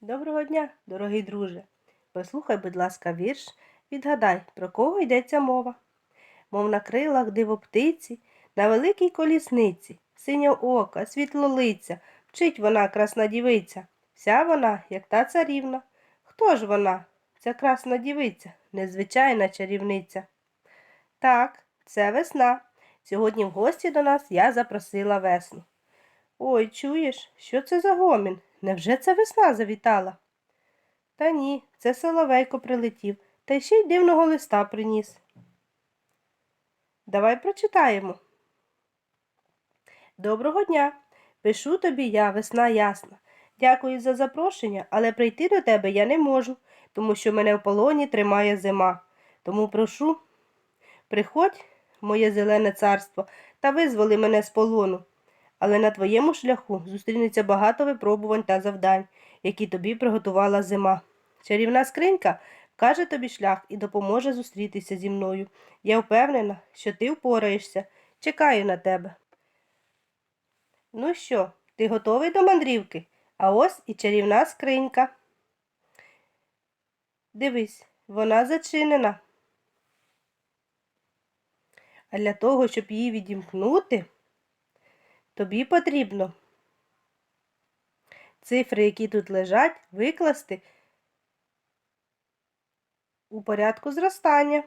Доброго дня, дорогий друже. Послухай, будь ласка, вірш, відгадай, про кого йдеться мова. Мов на крилах диво птиці, на великій колісниці, синьоока, світлолиця, вчить вона красна дівиця. Вся вона, як та царівна. Хто ж вона, ця красна дівиця, незвичайна чарівниця? Так, це весна. Сьогодні в гості до нас я запросила весну. Ой, чуєш, що це за гомін? Невже це весна завітала? Та ні, це соловейко прилетів, та ще й дивного листа приніс. Давай прочитаємо. Доброго дня. Пишу тобі я, весна ясна. Дякую за запрошення, але прийти до тебе я не можу, тому що мене в полоні тримає зима. Тому прошу, приходь, моє зелене царство, та визволи мене з полону. Але на твоєму шляху зустрінеться багато випробувань та завдань, які тобі приготувала зима. Чарівна скринька каже тобі шлях і допоможе зустрітися зі мною. Я впевнена, що ти впораєшся. Чекаю на тебе. Ну що, ти готовий до мандрівки? А ось і чарівна скринька. Дивись, вона зачинена. А для того, щоб її відімкнути, тобі потрібно цифри, які тут лежать, викласти у порядку зростання.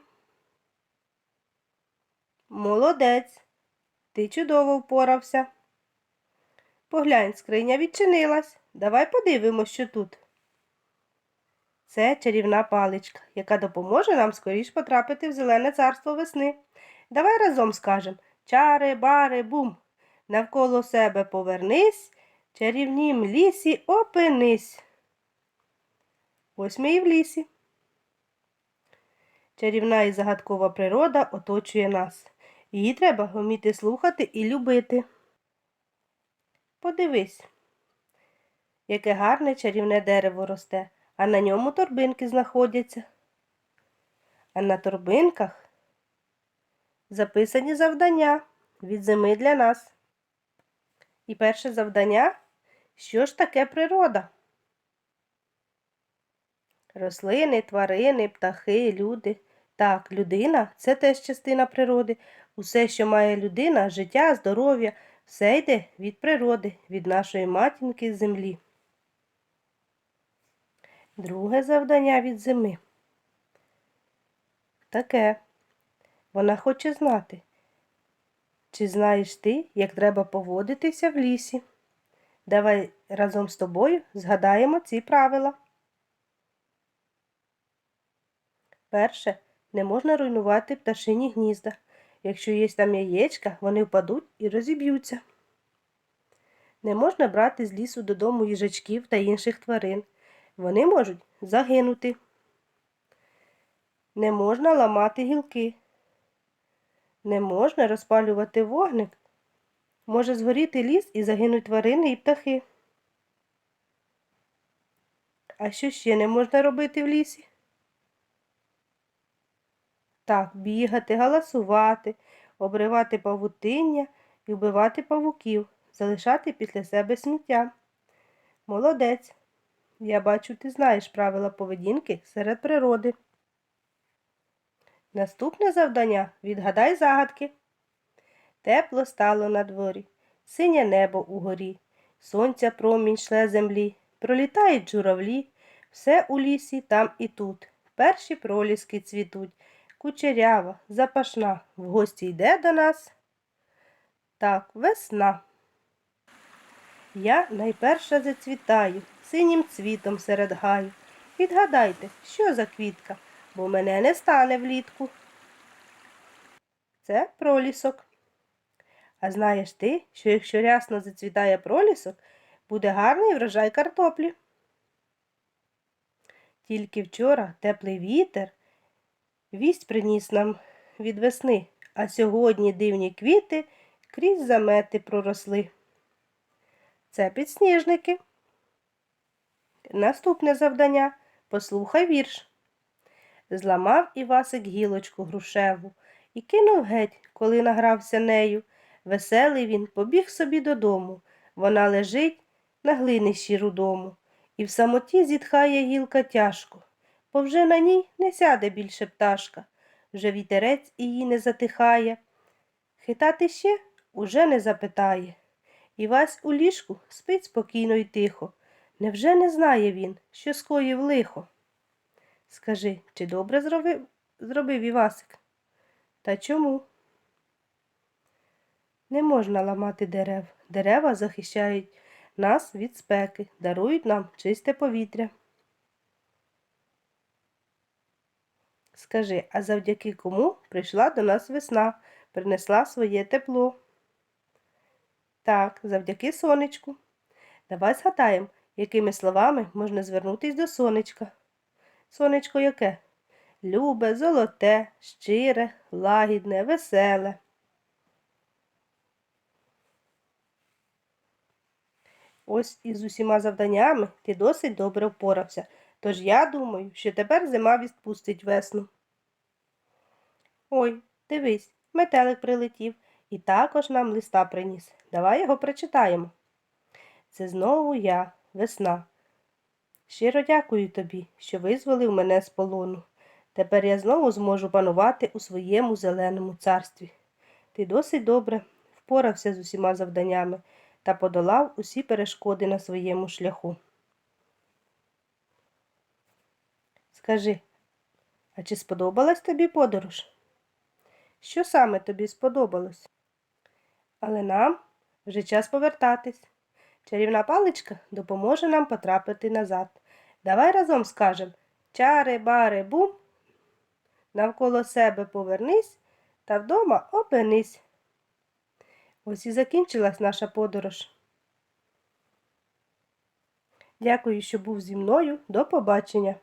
Молодець, ти чудово впорався. Поглянь, скриня відчинилась. Давай подивимось, що тут. Це чарівна паличка, яка допоможе нам скоріш потрапити в зелене царство весни. Давай разом скажем чари, бари, бум. Навколо себе повернись, чарівнім лісі опинись. Ось ми і в лісі. Чарівна і загадкова природа оточує нас. Її треба вміти слухати і любити. Подивись, яке гарне чарівне дерево росте, а на ньому торбинки знаходяться. А на торбинках записані завдання від зими для нас. І перше завдання що ж таке природа? Рослини, тварини, птахи, люди. Так, людина це теж частина природи. Усе, що має людина, життя, здоров'я, все йде від природи, від нашої матінки землі. Друге завдання від зими. Таке. Вона хоче знати, чи знаєш ти, як треба поводитися в лісі? Давай разом з тобою згадаємо ці правила. Перше, не можна руйнувати пташині гнізда. Якщо є там яєчка, вони впадуть і розіб'ються. Не можна брати з лісу додому їжачків та інших тварин. Вони можуть загинути. Не можна ламати гілки. Не можна розпалювати вогник. Може згоріти ліс і загинуть тварини і птахи. А що ще не можна робити в лісі? Так, бігати, галасувати, обривати павутиння і вбивати павуків, залишати після себе сміття. Молодець. Я бачу, ти знаєш правила поведінки серед природи. Наступне завдання відгадай загадки. Тепло стало на дворі, синє небо угорі, сонця промінь шле землі, пролітають журавлі, все у лісі там і тут. Перші проліски цвітуть, кучерява, запашна, в гості йде до нас. Так, весна. Я найперша зацвітаю, синім цвітом серед гаю. Відгадайте, що за квітка, бо мене не стане влітку. Це пролісок. А знаєш ти, що якщо рясно зацвітає пролісок, буде гарний врожай картоплі. Тільки вчора теплий вітер вість приніс нам від весни, а сьогодні дивні квіти крізь замети проросли. Це підсніжники. Наступне завдання послухай вірш. Зламав Івасик гілочку грушеву і кинув геть, коли награвся нею. Веселий він побіг собі додому. Вона лежить на глинищі рудому. І в самоті зітхає гілка тяжко, бо вже на ній не сяде більше пташка, вже вітерець її не затихає. Хитати ще уже не запитає. Івась у ліжку спить спокійно й тихо. Невже не знає він, що скоїв лихо? Скажи, чи добре зробив, зробив Івасик? Та чому? Не можна ламати дерев. Дерева захищають нас від спеки, дарують нам чисте повітря. Скажи, а завдяки кому прийшла до нас весна, принесла своє тепло? Так, завдяки сонечку. Давай згадаємо, якими словами можна звернутись до сонечка. Сонечко яке? Любе, золоте, щире, лагідне, веселе. Ось із усіма завданнями ти досить добре впорався, тож я думаю, що тепер зима відпустить весну. Ой, дивись, метелик прилетів і також нам листа приніс. Давай його прочитаємо. Це знову я, весна. Щиро дякую тобі, що визволив мене з полону. Тепер я знову зможу панувати у своєму зеленому царстві. Ти досить добре впорався з усіма завданнями та подолав усі перешкоди на своєму шляху. Скажи, а чи сподобалась тобі подорож? Що саме тобі сподобалось? Але нам вже час повертатись. Чарівна паличка допоможе нам потрапити назад. Давай разом скажем чари бари бум, навколо себе повернись та вдома опинись. Ось і закінчилась наша подорож. Дякую, що був зі мною. До побачення.